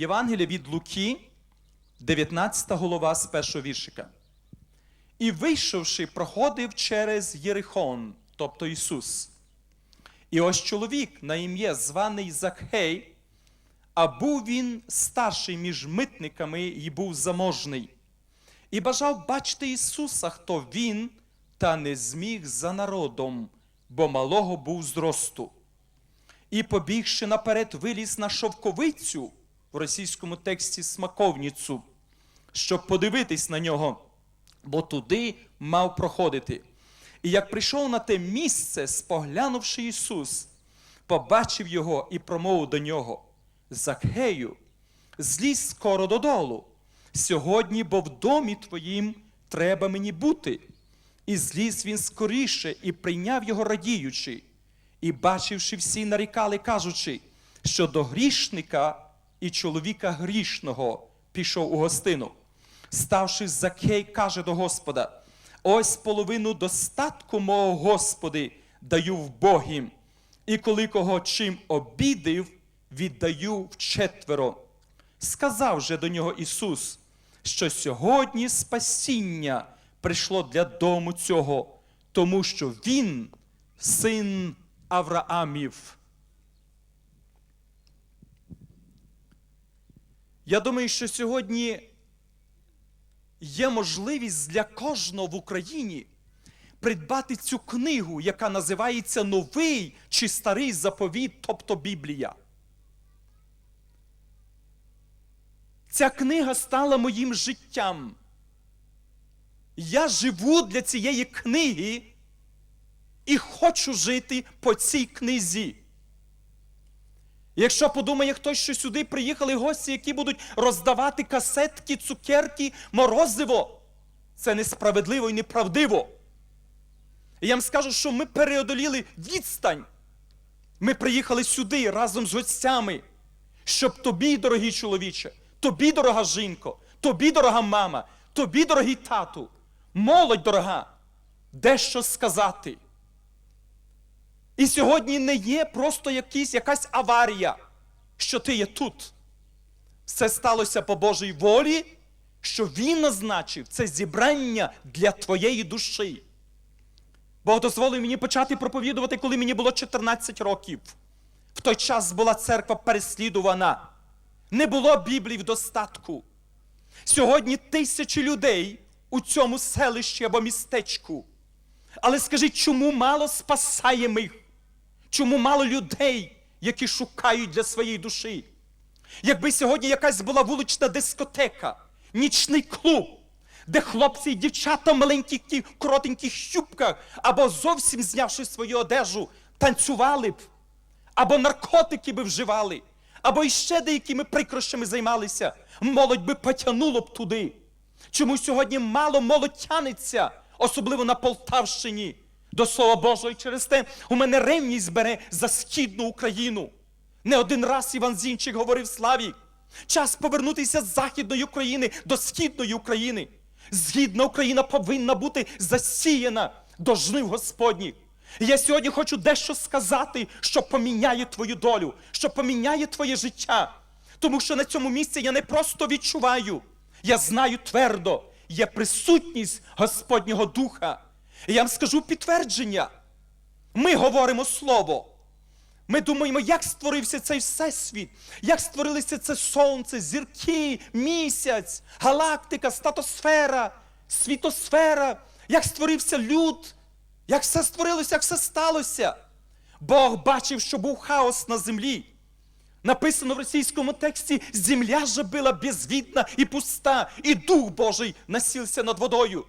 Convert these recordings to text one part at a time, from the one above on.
Євангелія від Луки, 19 голова з першого віршика. І вийшовши, проходив через Єрихон, тобто Ісус. І ось чоловік на ім'я званий Закхей, а був він старший між митниками і був заможний. І бажав бачити Ісуса, хто він, та не зміг за народом, бо малого був зросту. І, побігши наперед, виліз на шовковицю в російському тексті смаковницю, щоб подивитись на нього, бо туди мав проходити. І як прийшов на те місце, споглянувши Ісус, побачив його і промовив до нього: Закхею, злізь скоро додолу. Сьогодні, бо в домі твоїм треба мені бути. І зліз він скоріше і прийняв його радіючи, і, бачивши, всі нарікали, кажучи, що до грішника і чоловіка грішного пішов у гостину. Ставши Закей, каже до Господа: ось половину достатку мого Господи даю в Богім, і коли кого чим обідив, віддаю вчетверо. Сказав же до нього Ісус, що сьогодні спасіння прийшло для дому цього, тому що Він син Авраамів. Я думаю, що сьогодні є можливість для кожного в Україні придбати цю книгу, яка називається Новий чи Старий заповіт, тобто Біблія. Ця книга стала моїм життям. Я живу для цієї книги і хочу жити по цій книзі. Якщо подумає хтось, що сюди приїхали гості, які будуть роздавати касетки, цукерки, морозиво, це несправедливо і неправдиво. І я вам скажу, що ми переодоліли відстань. Ми приїхали сюди разом з гостями, щоб тобі, дорогий чоловіче, тобі, дорога жінко, тобі, дорога мама, тобі, дорогий тату, молодь дорога, дещо сказати. І сьогодні не є просто якісь, якась аварія, що ти є тут. Все сталося по Божій волі, що Він назначив це зібрання для твоєї душі. Бог дозволив мені почати проповідувати, коли мені було 14 років. В той час була церква переслідувана. Не було Біблії в достатку. Сьогодні тисячі людей у цьому селищі або містечку. Але скажіть, чому мало спасаємих? Чому мало людей, які шукають для своєї душі? Якби сьогодні якась була вулична дискотека, нічний клуб, де хлопці і дівчата в маленьких коротеньких юбках, або зовсім знявши свою одежу, танцювали б, або наркотики би вживали, або іще деякими прикрощами займалися, молодь би потягнуло б туди. Чому сьогодні мало молодь тянеться, особливо на Полтавщині, до Слова Божого, і через те у мене ревність бере за східну Україну. Не один раз Іван Зінчик говорив Славі. Час повернутися з Західної України до Східної України. Згідна Україна повинна бути засіяна до жнив Господніх. Я сьогодні хочу дещо сказати, що поміняє твою долю, що поміняє твоє життя. Тому що на цьому місці я не просто відчуваю, я знаю твердо, є присутність Господнього Духа. І я вам скажу підтвердження. Ми говоримо Слово. Ми думаємо, як створився цей всесвіт, як створилося це сонце, зірки, місяць, галактика, статосфера, світосфера, як створився люд, як все створилося, як все сталося. Бог бачив, що був хаос на землі. Написано в російському тексті: земля же була безвідна і пуста, і Дух Божий насівся над водою.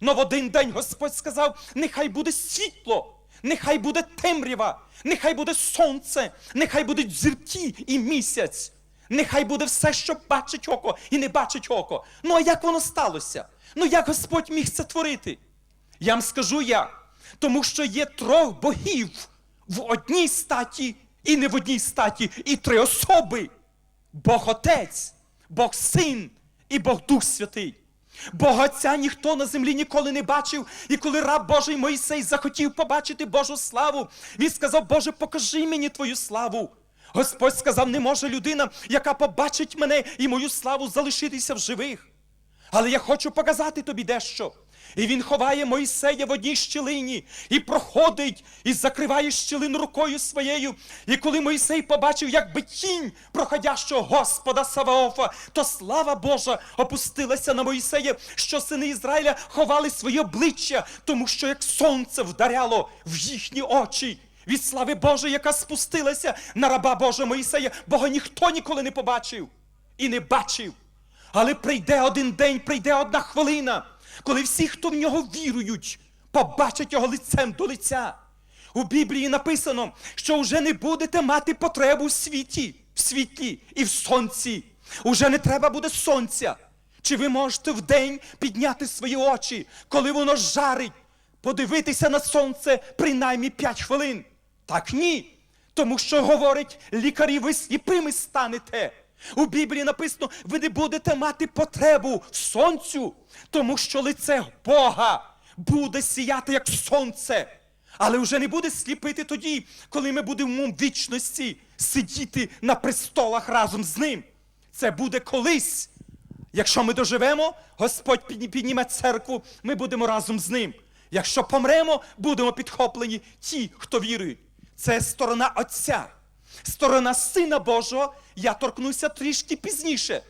Но в один день Господь сказав: нехай буде світло. Нехай буде темрява, нехай буде сонце, нехай будуть зірки і місяць, нехай буде все, що бачить око і не бачить око. Ну а як воно сталося? Ну як Господь міг це творити? Я вам скажу як. Тому що є трьох богів в одній статі і не в одній статі, і три особи: Бог Отець, Бог Син і Бог Дух Святий. Бога Отця ніхто на землі ніколи не бачив. І коли раб Божий Моїсей захотів побачити Божу славу, він сказав: Боже, покажи мені твою славу. Господь сказав, не може людина, яка побачить мене і мою славу, залишитися в живих. Але я хочу показати тобі дещо. І він ховає Моїсея в одній щілині і проходить, і закриває щілину рукою своєю. І коли Моїсей побачив, як би тінь проходящого Господа Саваофа, то слава Божа опустилася на Моїсея, що сини Ізраїля ховали своє обличчя, тому що як сонце вдаряло в їхні очі. Від слави Божої, яка спустилася на раба Божа Моїсея, Бога ніхто ніколи не побачив і не бачив. Але прийде один день, прийде одна хвилина, коли всі, хто в нього вірують, побачать його лицем до лиця. У Біблії написано, що вже не будете мати потребу в світі, в світлі і в сонці. Уже не треба буде сонця. Чи ви можете вдень підняти свої очі, коли воно жарить, подивитися на сонце принаймні 5 хвилин? Так ні. Тому що говорить лікарі, ви сліпими станете. У Біблії написано, ви не будете мати потребу сонцю, тому що лице Бога буде сіяти як сонце. Але вже не буде сліпити тоді, коли ми будемо в вічності сидіти на престолах разом з ним. Це буде колись. Якщо ми доживемо, Господь підніме церкву, ми будемо разом з ним. Якщо помремо, будемо підхоплені ті, хто вірують. Це сторона Отця. Сторона Сина Божого я торкнуся трішки пізніше.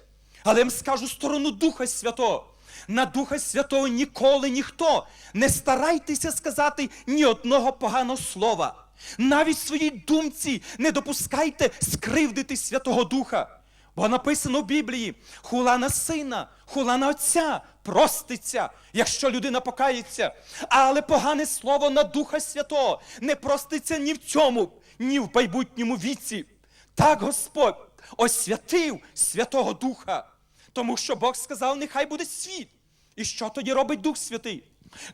Але я вам скажу сторону Духа Святого. На Духа Святого ніколи ніхто не старайтеся сказати ні одного поганого слова. Навіть в своїй думці не допускайте скривдити Святого Духа. Бо написано в Біблії: хула на сина, хула на отця проститься, якщо людина покається. Але погане слово на Духа Святого не проститься ні в цьому, ні в майбутньому віці. Так Господь освятив Святого Духа, тому що Бог сказав, нехай буде світ. І що тоді робить Дух Святий?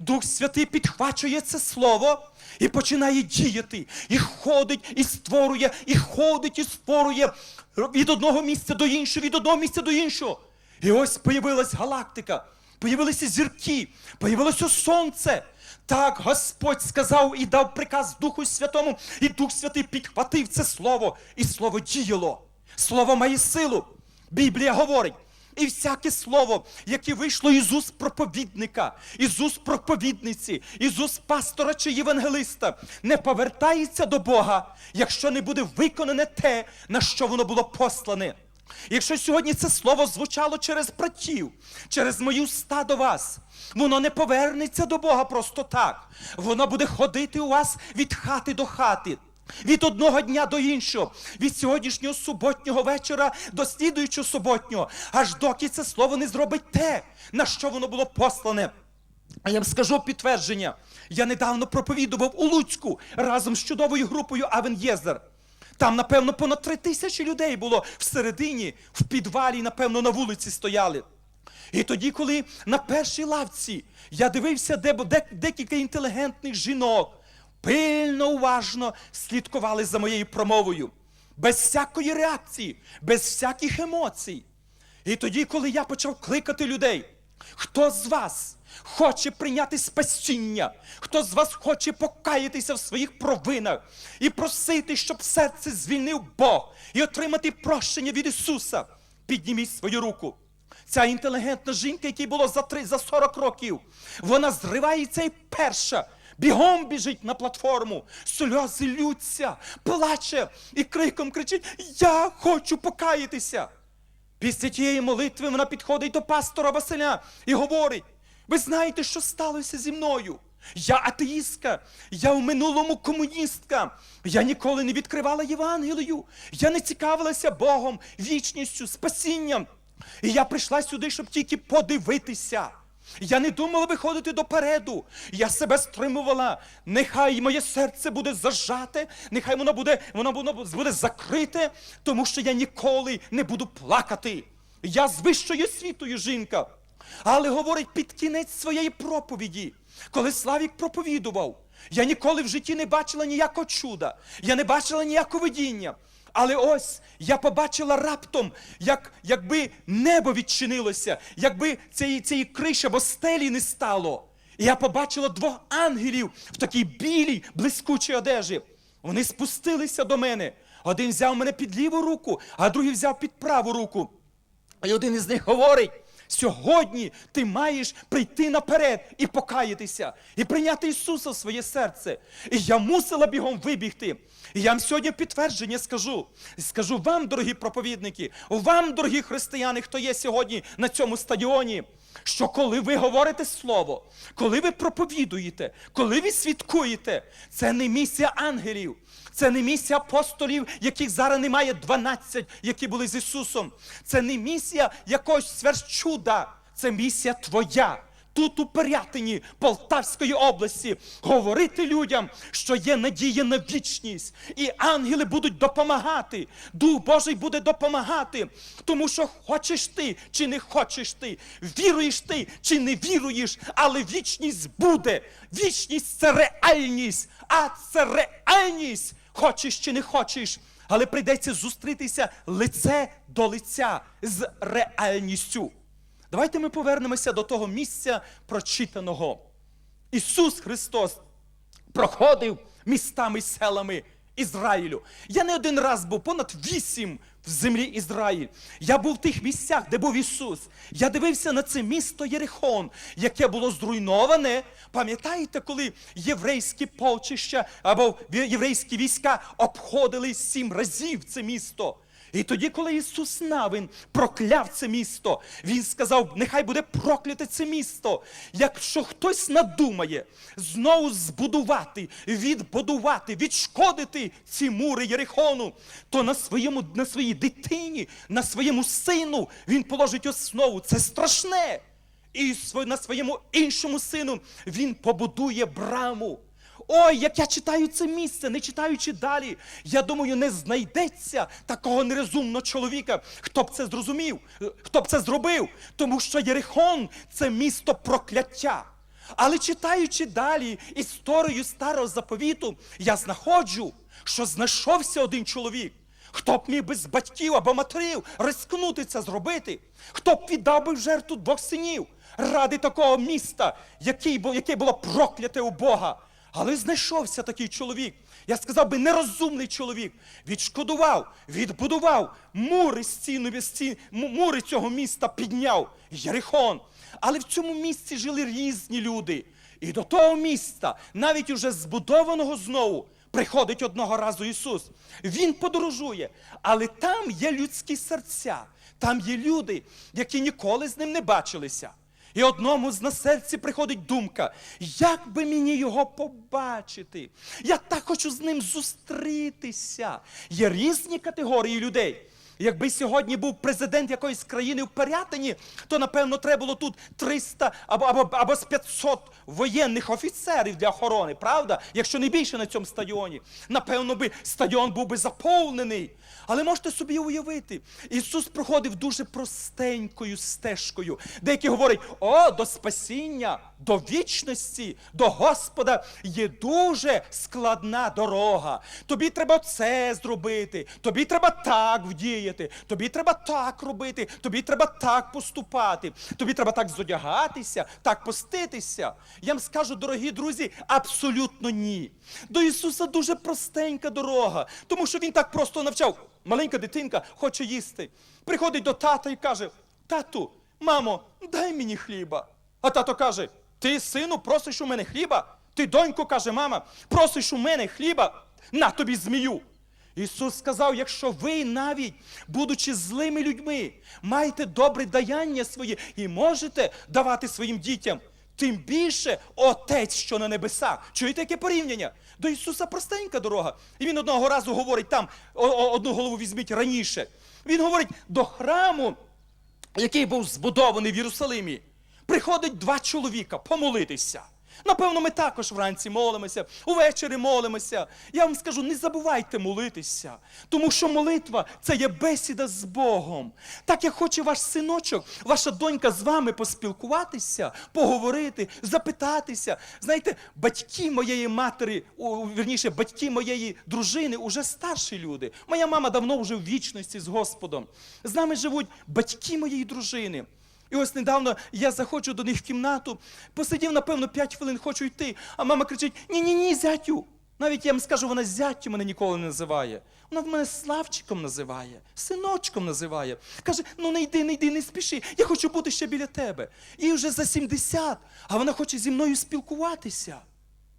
Дух Святий підхвачує це слово і починає діяти, і ходить, і створює, і ходить, і створює від одного місця до іншого, від одного місця до іншого. І ось появилась галактика, появилися зірки, появилося сонце. Так Господь сказав і дав приказ Духу Святому, і Дух Святий підхватив це слово, і слово діяло. Слово має силу. Біблія говорить. І всяке слово, яке вийшло із уст проповідника, із уст проповідниці, із уст пастора чи євангелиста, не повертається до Бога, якщо не буде виконане те, на що воно було послане. Якщо сьогодні це слово звучало через братів, через мої уста до вас, воно не повернеться до Бога просто так. Воно буде ходити у вас від хати до хати. Від одного дня до іншого, від сьогоднішнього суботнього вечора до слідуючого суботнього, аж доки це слово не зробить те, на що воно було послане. А я вам скажу підтвердження. Я недавно проповідував у Луцьку разом з чудовою групою Авен Єзер. Там, напевно, понад три тисячі людей було всередині, в підвалі, напевно, на вулиці стояли. І тоді, коли на першій лавці я дивився, де, де декілька інтелігентних жінок пильно, уважно слідкували за моєю промовою, без всякої реакції, без всяких емоцій. І тоді, коли я почав кликати людей, хто з вас хоче прийняти спасіння, хто з вас хоче покаятися в своїх провинах і просити, щоб серце звільнив Бог і отримати прощення від Ісуса, підніміть свою руку. Ця інтелігентна жінка, якій було за, 3, за 40 років, вона зривається і перша. Бігом біжить на платформу, сльози лються, плаче і криком кричить: Я хочу покаятися. Після тієї молитви вона підходить до пастора Василя і говорить: ви знаєте, що сталося зі мною? Я атеїстка, я в минулому комуністка. Я ніколи не відкривала Євангелію. Я не цікавилася Богом, вічністю, спасінням. І я прийшла сюди, щоб тільки подивитися. Я не думала виходити допереду. Я себе стримувала. Нехай моє серце буде зажате, нехай воно буде, воно буде, закрите, тому що я ніколи не буду плакати. Я з вищою світою жінка. Але говорить під кінець своєї проповіді, коли Славік проповідував, я ніколи в житті не бачила ніякого чуда, я не бачила ніякого видіння. Але ось я побачила раптом, як, якби небо відчинилося, якби цієї, цієї криші або стелі не стало. І я побачила двох ангелів в такій білій, блискучій одежі. Вони спустилися до мене, Один взяв мене під ліву руку, а другий взяв під праву руку. І один із них говорить: сьогодні ти маєш прийти наперед і покаятися, і прийняти Ісуса в своє серце. І я мусила бігом вибігти. І я вам сьогодні підтвердження скажу. Скажу вам, дорогі проповідники, вам, дорогі християни, хто є сьогодні на цьому стадіоні. Що коли ви говорите слово, коли ви проповідуєте, коли ви свідкуєте, це не місія ангелів, це не місія апостолів, яких зараз немає 12, які були з Ісусом. Це не місія якогось сверхчуда, це місія твоя. Тут у Пирятині Полтавської області говорити людям, що є надія на вічність, і ангели будуть допомагати. Дух Божий буде допомагати, тому що хочеш ти чи не хочеш ти, віруєш ти чи не віруєш, але вічність буде. Вічність це реальність, а це реальність. Хочеш чи не хочеш, але прийдеться зустрітися лице до лиця з реальністю. Давайте ми повернемося до того місця прочитаного. Ісус Христос проходив містами і селами Ізраїлю. Я не один раз був, понад вісім в землі Ізраїль. Я був в тих місцях, де був Ісус. Я дивився на це місто Єрихон, яке було зруйноване. Пам'ятаєте, коли єврейські полчища або єврейські війська обходили сім разів це місто? І тоді, коли Ісус Навин прокляв це місто, Він сказав, нехай буде прокляте це місто. Якщо хтось надумає знову збудувати, відбудувати, відшкодити ці мури Єрихону, то на, своєму, на своїй дитині, на своєму сину він положить основу. Це страшне. І на своєму іншому сину він побудує браму. Ой, як я читаю це місце, не читаючи далі, я думаю, не знайдеться такого нерозумного чоловіка, хто б це зрозумів, е, хто б це зробив. Тому що Єрихон це місто прокляття. Але читаючи далі історію старого заповіту, я знаходжу, що знайшовся один чоловік. Хто б міг би з батьків або матерів рискнути це зробити? Хто б віддав би в жертву двох синів ради такого міста, яке було прокляте у Бога? Але знайшовся такий чоловік. Я сказав би, нерозумний чоловік. Відшкодував, відбудував мури стіну, стін, мури цього міста підняв. Єрихон. Але в цьому місці жили різні люди. І до того міста, навіть уже збудованого знову, приходить одного разу Ісус. Він подорожує, але там є людські серця, там є люди, які ніколи з ним не бачилися. І одному з на серці приходить думка, як би мені його побачити? Я так хочу з ним зустрітися. Є різні категорії людей. Якби сьогодні був президент якоїсь країни в Пирятині, то напевно треба було тут 300 або, або, або з 500 воєнних офіцерів для охорони, правда? Якщо не більше на цьому стадіоні. Напевно, би стадіон був би заповнений. Але можете собі уявити, Ісус проходив дуже простенькою стежкою. Деякі говорять, о, до спасіння, до вічності, до Господа є дуже складна дорога. Тобі треба це зробити, тобі треба так вдіяти, тобі треба так робити, тобі треба так поступати, тобі треба так зодягатися, так поститися. Я вам скажу, дорогі друзі, абсолютно ні. До Ісуса дуже простенька дорога, тому що Він так просто навчав. Маленька дитинка хоче їсти. Приходить до тата і каже: Тату, мамо, дай мені хліба. А тато каже: Ти, сину, просиш у мене хліба? Ти, донько, каже мама, просиш у мене хліба, на тобі змію. Ісус сказав: якщо ви навіть, будучи злими людьми, маєте добре даяння своє і можете давати своїм дітям, тим більше Отець, що на небесах. Чуєте, яке порівняння? До Ісуса простенька дорога. І він одного разу говорить там, одну голову візьміть раніше. Він говорить до храму, який був збудований в Єрусалимі, приходить два чоловіка помолитися. Напевно, ми також вранці молимося, увечері молимося. Я вам скажу, не забувайте молитися, тому що молитва це є бесіда з Богом. Так як хоче ваш синочок, ваша донька з вами поспілкуватися, поговорити, запитатися. Знаєте, батьки моєї матері, вірніше, батьки моєї дружини уже старші люди. Моя мама давно вже в вічності з Господом. З нами живуть батьки моєї дружини. І ось недавно я заходжу до них в кімнату, посидів, напевно, 5 хвилин, хочу йти, а мама кричить: Ні-ні ні, зятю, Навіть я вам скажу, вона зяттю мене ніколи не називає. Вона в мене Славчиком називає, синочком називає. Каже: ну не йди, не йди, не спіши. Я хочу бути ще біля тебе. І вже за 70, а вона хоче зі мною спілкуватися.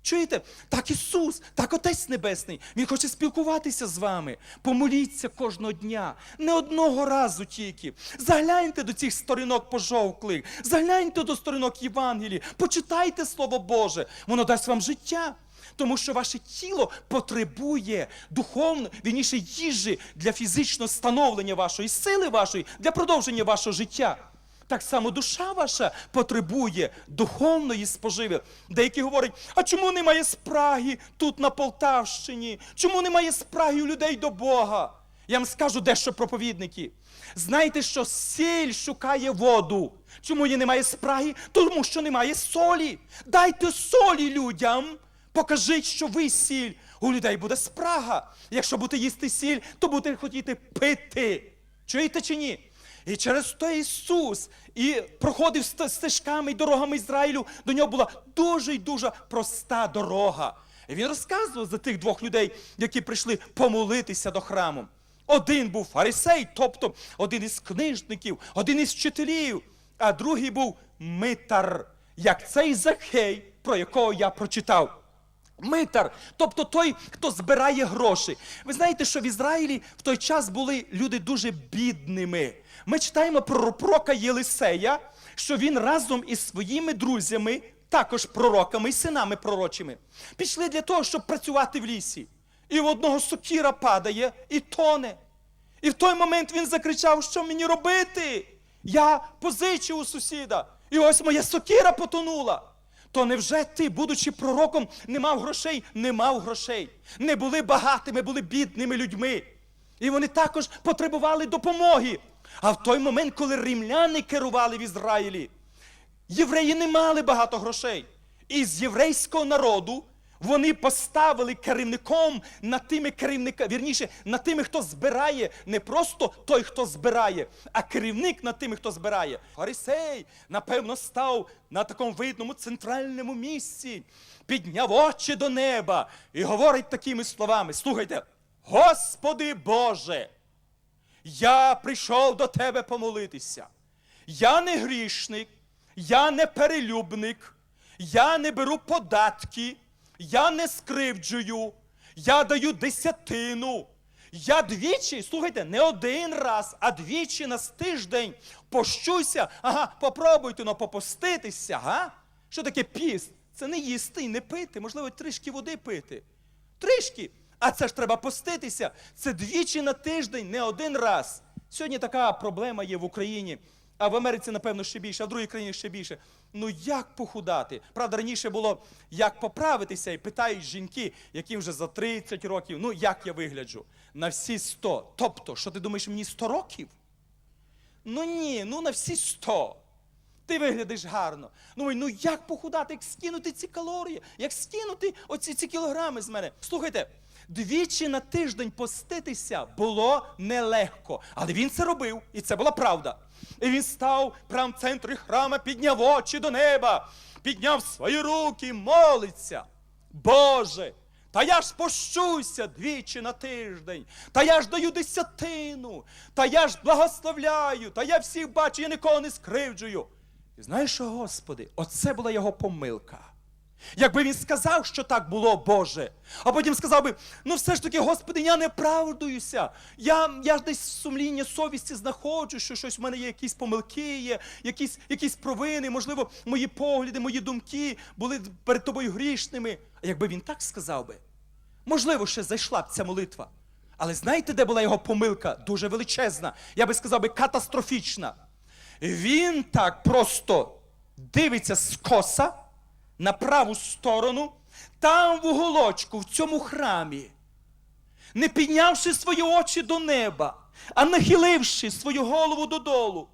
Чуєте? Так Ісус, так Отець Небесний. Він хоче спілкуватися з вами. Помоліться кожного дня, не одного разу тільки. Загляньте до цих сторінок пожовклих, загляньте до сторінок Євангелії, почитайте Слово Боже, воно дасть вам життя. Тому що ваше тіло потребує духовно, вірніше їжі для фізичного становлення вашої сили вашої, для продовження вашого життя. Так само душа ваша потребує духовної споживи. Деякі говорять, а чому немає спраги тут на Полтавщині? Чому немає спраги у людей до Бога? Я вам скажу дещо проповідники. Знаєте, що сіль шукає воду. Чому її немає спраги? Тому що немає солі. Дайте солі людям. Покажіть, що ви сіль. У людей буде спрага. Якщо будете їсти сіль, то будете хотіти пити. Чуєте чи ні? І через то Ісус і проходив стежками і дорогами Ізраїлю. До нього була дуже й дуже проста дорога. І він розказував за тих двох людей, які прийшли помолитися до храму. Один був фарисей, тобто один із книжників, один із вчителів, а другий був митар, як цей Захей, про якого я прочитав. Митар, тобто той, хто збирає гроші. Ви знаєте, що в Ізраїлі в той час були люди дуже бідними. Ми читаємо про пророка Єлисея, що він разом із своїми друзями, також пророками і синами пророчими, пішли для того, щоб працювати в лісі. І в одного сокіра падає і тоне. І в той момент він закричав, що мені робити? Я позичив у сусіда. І ось моя сокира потонула. То невже ти, будучи пророком, не мав грошей? Не мав грошей. Не були багатими, були бідними людьми. І вони також потребували допомоги. А в той момент, коли римляни керували в Ізраїлі, євреї не мали багато грошей. І з єврейського народу вони поставили керівником над тими керівниками, вірніше, над тими, хто збирає, не просто той, хто збирає, а керівник над тими, хто збирає. Фарисей, напевно, став на такому видному центральному місці, підняв очі до неба і говорить такими словами: слухайте, Господи Боже! Я прийшов до тебе помолитися. Я не грішник, я не перелюбник, я не беру податки, я не скривджую, я даю десятину. Я двічі, слухайте, не один раз, а двічі на тиждень пощуся. Ага, попробуйте но попоститися, га? Що таке піст? Це не їсти не пити, можливо, трішки води пити. Трішки. А це ж треба поститися. Це двічі на тиждень, не один раз. Сьогодні така проблема є в Україні, а в Америці, напевно, ще більше, а в другій країні ще більше. Ну як похудати? Правда, раніше було як поправитися, і питають жінки, яким вже за 30 років, ну як я вигляджу? На всі 100. Тобто, що ти думаєш, мені 100 років? Ну ні, ну на всі 100. Ти виглядиш гарно. Ну, ну як похудати, як скинути ці калорії, як скинути оці ці кілограми з мене. Слухайте, двічі на тиждень поститися було нелегко. Але він це робив, і це була правда. І він став прямо в центрі храма, підняв очі до неба, підняв свої руки, молиться. Боже, та я ж пощуся двічі на тиждень, та я ж даю десятину, та я ж благословляю, та я всіх бачу, я нікого не скривджую. І знаєш що, Господи, оце була його помилка. Якби він сказав, що так було, Боже, а потім сказав би, ну все ж таки, Господи, я не правдуюся. Я, я десь сумління совісті знаходжу, що щось в мене є, якісь помилки є, якісь, якісь провини, можливо, мої погляди, мої думки були перед тобою грішними. А якби він так сказав би, можливо, ще зайшла б ця молитва. Але знаєте, де була його помилка? Дуже величезна, я би сказав би, катастрофічна. Він так просто дивиться скоса на праву сторону, там в уголочку, в цьому храмі, не піднявши свої очі до неба, а нахиливши свою голову додолу,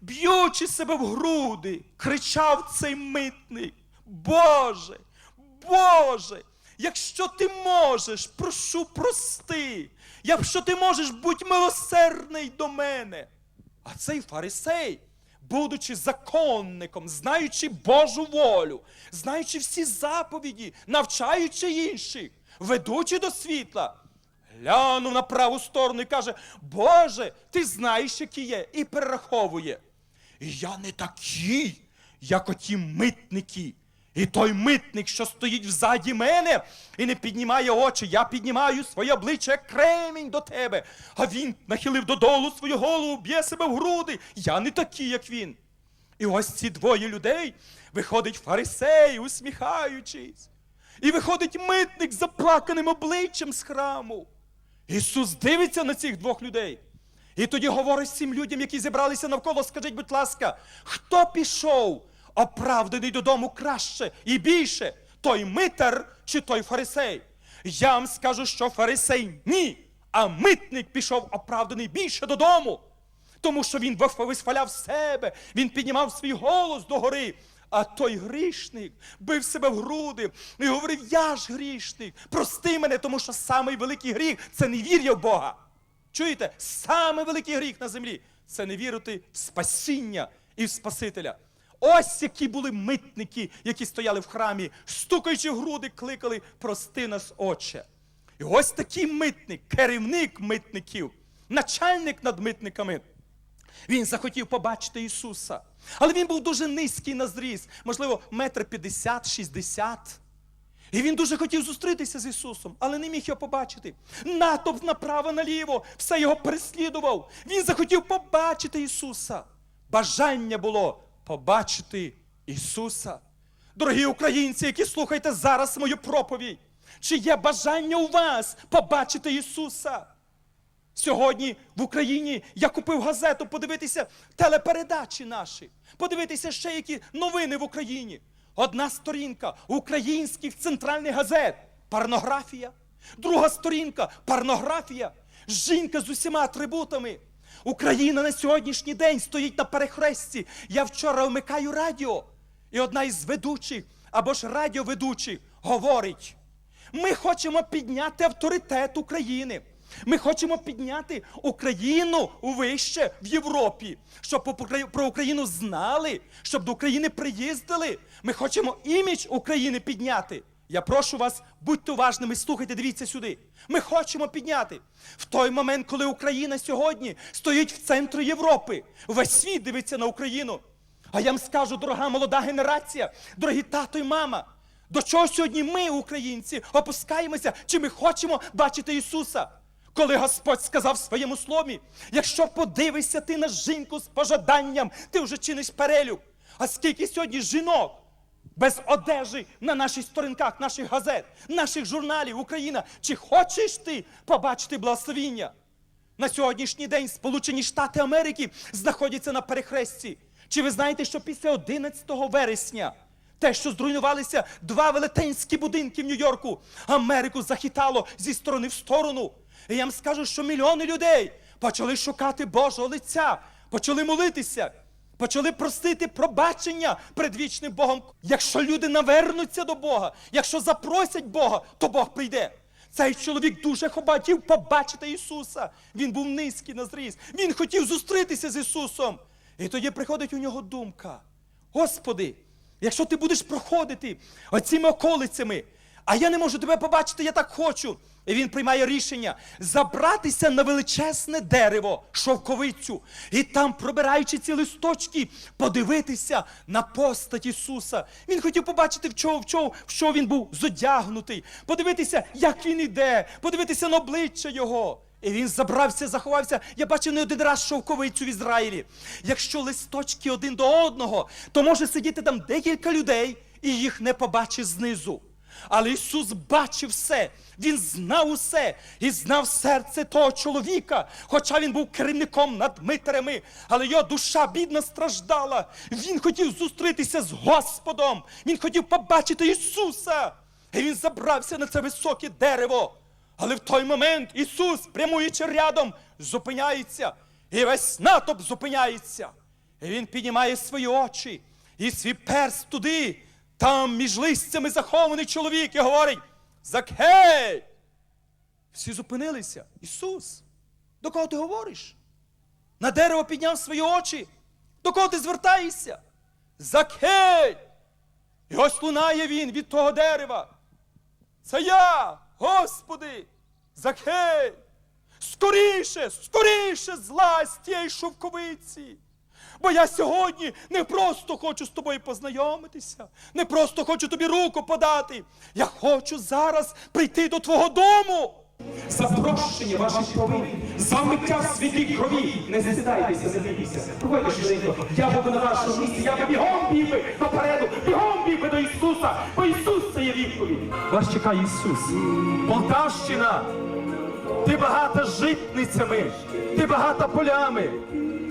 б'ючи себе в груди, кричав цей митник: Боже, Боже, якщо ти можеш, прошу прости, якщо ти можеш, будь милосердний до мене. А цей фарисей, будучи законником, знаючи Божу волю, знаючи всі заповіді, навчаючи інших, ведучи до світла, глянув на праву сторону і каже: Боже, ти знаєш, які є, і перераховує. Я не такий, як оті митники. І той митник, що стоїть взаді мене і не піднімає очі, я піднімаю своє обличчя як кремінь до тебе. А він нахилив додолу свою голову, б'є себе в груди. Я не такий, як він. І ось ці двоє людей виходить фарисей, усміхаючись. І виходить митник з заплаканим обличчям з храму. Ісус дивиться на цих двох людей. І тоді говорить цим людям, які зібралися навколо, скажіть, будь ласка, хто пішов оправданий додому краще і більше? Той митар чи той фарисей? Я вам скажу, що фарисей ні, а митник пішов оправданий більше додому. Тому що він висхваляв себе, він піднімав свій голос догори. А той грішник бив себе в груди і говорив: Я ж грішник, прости мене, тому що самий великий гріх це невір'я в Бога. Чуєте? Самий великий гріх на землі це не вірити в спасіння і в Спасителя. Ось які були митники, які стояли в храмі, стукаючи в груди, кликали Прости нас, Отче. І ось такий митник, керівник митників, начальник над митниками. Він захотів побачити Ісуса. Але він був дуже низький на зріст, можливо, метр п'ятдесят, шістдесят. І він дуже хотів зустрітися з Ісусом, але не міг його побачити. Натовп направо наліво, все його переслідував. Він захотів побачити Ісуса. Бажання було побачити Ісуса. Дорогі українці, які слухаєте зараз мою проповідь, чи є бажання у вас побачити Ісуса? Сьогодні в Україні я купив газету подивитися телепередачі наші, подивитися ще які новини в Україні. Одна сторінка українських центральних газет порнографія. Друга сторінка порнографія. Жінка з усіма атрибутами. Україна на сьогоднішній день стоїть на перехресті. Я вчора вмикаю радіо, і одна із ведучих або ж радіоведучих говорить: ми хочемо підняти авторитет України. Ми хочемо підняти Україну вище в Європі, щоб про Україну знали, щоб до України приїздили. Ми хочемо імідж України підняти. Я прошу вас, будьте уважними, слухайте, дивіться сюди. Ми хочемо підняти. В той момент, коли Україна сьогодні стоїть в центрі Європи, весь світ дивиться на Україну. А я вам скажу, дорога молода генерація, дорогі тато і мама, до чого сьогодні ми, українці, опускаємося, чи ми хочемо бачити Ісуса? Коли Господь сказав в своєму слові, якщо подивишся ти на жінку з пожаданням, ти вже чиниш перелюб. А скільки сьогодні жінок без одежі на наших сторінках, наших газет, наших журналів Україна, чи хочеш ти побачити благословіння? На сьогоднішній день Сполучені Штати Америки знаходяться на перехресті. Чи ви знаєте, що після 11 вересня те, що зруйнувалися два велетенські будинки в Нью-Йорку, Америку захитало зі сторони в сторону. І я вам скажу, що мільйони людей почали шукати Божого лиця, почали молитися, почали просити пробачення перед вічним Богом. Якщо люди навернуться до Бога, якщо запросять Бога, то Бог прийде. Цей чоловік дуже хотів побачити Ісуса. Він був низький на зріст. Він хотів зустрітися з Ісусом. І тоді приходить у нього думка: Господи, якщо ти будеш проходити оціми околицями, а я не можу тебе побачити, я так хочу. І він приймає рішення забратися на величезне дерево, шовковицю, і там, пробираючи ці листочки, подивитися на постать Ісуса. Він хотів побачити, в чого, в чого, в що він був зодягнутий, подивитися, як він іде, подивитися на обличчя Його. І він забрався, заховався. Я бачив не один раз шовковицю в Ізраїлі. Якщо листочки один до одного, то може сидіти там декілька людей і їх не побачиш знизу. Але Ісус бачив все, Він знав усе і знав серце того чоловіка, хоча він був керівником над митарями, але його душа бідна страждала. Він хотів зустрітися з Господом, він хотів побачити Ісуса. І він забрався на це високе дерево. Але в той момент Ісус, прямуючи рядом, зупиняється, і весь натовп зупиняється. І він піднімає свої очі і свій перст туди, там між листями захований чоловік і говорить: Закхей! Всі зупинилися. Ісус, до кого ти говориш? На дерево підняв свої очі. До кого ти звертаєшся? Закхей! І ось лунає він від того дерева. Це я! Господи, Закхей, скоріше, скоріше злазь з тієї шовковиці. Бо я сьогодні не просто хочу з тобою познайомитися, не просто хочу тобі руку подати. Я хочу зараз прийти до твого дому. за прощення ваших провин, за миття святій крові. Не зістайтеся, не бійтеся. Проходьте швиденько. Я буду на вашому місці, я би бігом біг би допереду, бігом біг би до Ісуса, бо Ісус це є відповідь. Вас чекає Ісус. Полтавщина, ти багата житницями, ти багата полями,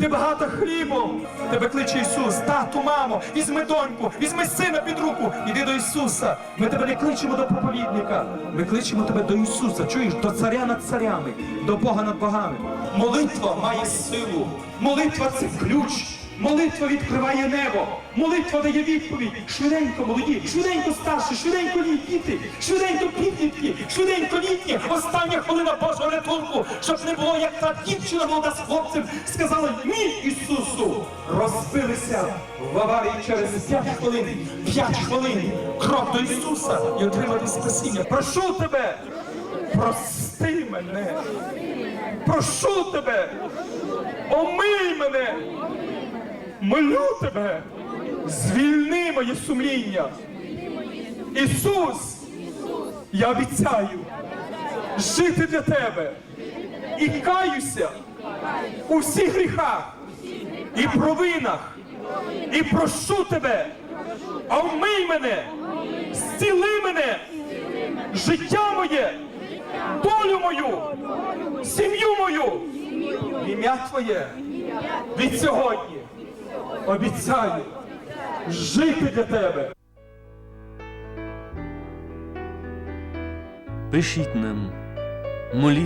ти багата хлібом. Тебе кличе Ісус, тату, мамо, візьми доньку, візьми сина під руку, іди до Ісуса. Ми тебе не кличемо до проповідника, ми кличемо тебе до Ісуса. Чуєш, до царя над царями, до Бога над богами. Молитва має силу. Молитва це ключ. Молитва відкриває небо. Молитва дає відповідь. Швиденько молоді, швиденько старші, швиденько діти, швиденько підлітки, швиденько літні. Остання хвилина Божого рятунку, щоб не було, як та дівчина молода з хлопцем сказала ні Ісусу. Розбилися в аварії через 5 хвилин, 5 хвилин. Крок до Ісуса і отримати спасіння. Прошу тебе, прости мене. Прошу тебе, омий мене. Молю тебе, звільни моє сумління. Ісус, я обіцяю жити для тебе і каюся у всіх гріхах і провинах, і прошу тебе, омий мене, зціли мене, життя моє, долю мою, сім'ю мою, ім'я Твоє від сьогодні обіцяю жити для тебе. Пишіть нам, моліть.